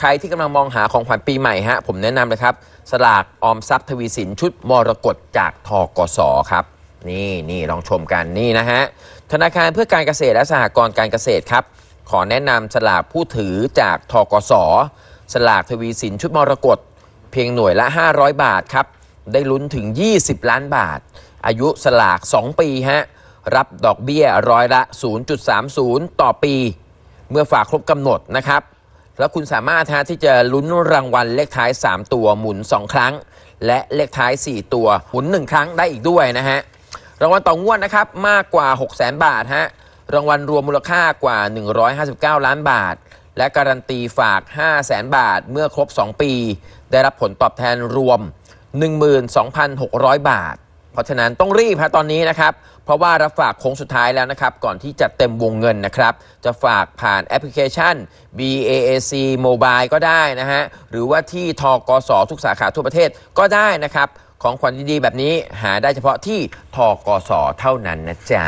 ใครที่กำลังมองหาของขวัญปีใหม่ฮะ ผมแนะนำเลยครับ สลากออมทรัพย์ทวีสินชุดมรกตจากทกสครับ นี่นี่ลองชมกันนี่นะฮะ ธนาคารเพื่อการเกษตรและสหกรณ์การเกษตรครับ ขอแนะนำสลากผู้ถือจากทกส สลากทวีสินชุดมรกตเพียงหน่วยละ 500 บาทครับ ได้ลุ้นถึง 20 ล้านบาท อายุสลาก 2 ปีฮะ รับดอกเบี้ยร้อยละ 0.30 ต่อปี เมื่อฝากครบกำหนดนะครับ แล้วคุณสามารถที่จะลุ้นรางวัลเลขท้าย 3 ตัวหมุน 2 ครั้ง และเลขท้าย 4 ตัวหมุน 1 ครั้งได้อีกด้วยนะฮะรางวัลต่องวดนะครับมากกว่า 6 0 0 0 0 0บาทฮะรางวัลรวมมูลค่ากว่า 159 ล้านบาท และการันตีฝาก 5 0 0แสนบาทเมื่อครบ 2 ปี ได้รับผลตอบแทนรวม 12,600 บาท เพราะฉะนั้นต้องรีบฮะตอนนี้นะครับ เพราะว่ารับฝากโค้งสุดท้ายแล้วนะครับ ก่อนที่จะเต็มวงเงินนะครับ จะฝากผ่านแอปพลิเคชัน BAAC Mobile ก็ได้นะฮะ หรือว่าที่ทกสทุกสาขาทั่วประเทศก็ได้นะครับ ของขวัญดีๆแบบนี้หาได้เฉพาะที่ทกสเท่านั้นนะจ๊ะ